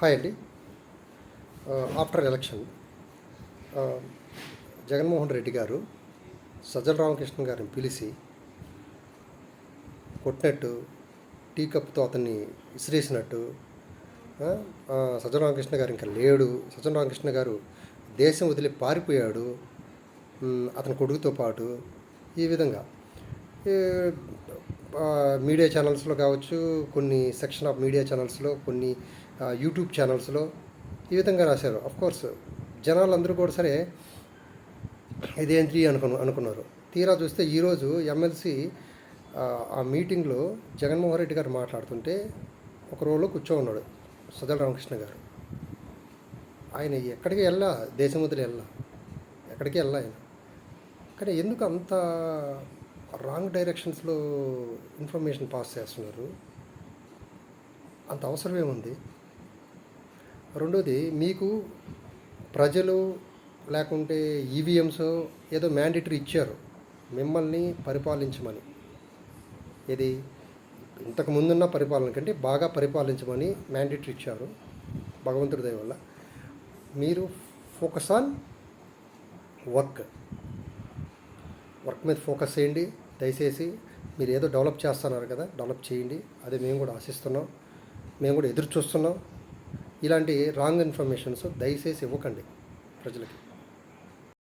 Hi అండి. After election Jaganmohan Reddy గారు సజ్జల రామకృష్ణ గారిని పిలిచి కొట్టినట్టు టీ కప్తో అతన్ని విసిరేసినట్టు సజ్జల రామకృష్ణ గారు ఇంకా లేడు సజ్జల రామకృష్ణ గారు దేశం వదిలి పారిపోయాడు అతని కొడుకుతో పాటు ఈ విధంగా. మీడియా ఛానల్స్లో కావచ్చు కొన్ని సెక్షన్ ఆఫ్ మీడియా ఛానల్స్లో కొన్ని యూట్యూబ్ ఛానల్స్లో ఈ విధంగా రాశారు. అఫ్ కోర్స్ జనాలందరూ కూడా సరే ఇదేంటి అనుకు అనుకున్నారు. తీరా చూస్తే ఈరోజు ఎమ్మెల్సీ ఆ మీటింగ్లో జగన్మోహన్ రెడ్డి గారు మాట్లాడుతుంటే ఒక రోలో కూర్చో ఉన్నాడు సుధల రామకృష్ణ గారు. ఆయన ఎక్కడికి వెళ్ళా? దేశం వదిలి వెళ్ళా. ఎక్కడికి వెళ్ళా ఆయన? కానీ ఎందుకు అంత రాంగ్ డైరెక్షన్స్లో ఇన్ఫర్మేషన్ పాస్ చేస్తున్నారు. అంత అవసరం ఏముంది రెండోది మీకు ప్రజలు లేకుంటే ఈవీఎంస్ ఏదో మ్యాండేటరీ ఇచ్చారు. మిమ్మల్ని పరిపాలించమని. ఇది ఇంతకు ముందున్న పరిపాలన కంటే బాగా పరిపాలించమని మ్యాండేటరీ ఇచ్చారు. భగవంతుడి దయ వల్ల. మీరు ఫోకస్ ఆన్ వర్క్. వర్క్ మీద ఫోకస్ చేయండి. దయచేసి మీరు ఏదో డెవలప్ చేస్తున్నారు కదా డెవలప్ చేయండి. అదే మేము కూడా ఆశిస్తున్నాం. మేము కూడా ఎదురు చూస్తున్నాం. ఇలాంటి రాంగ్ ఇన్ఫర్మేషన్స్ దయచేసి ఇవ్వకండి ప్రజలకి.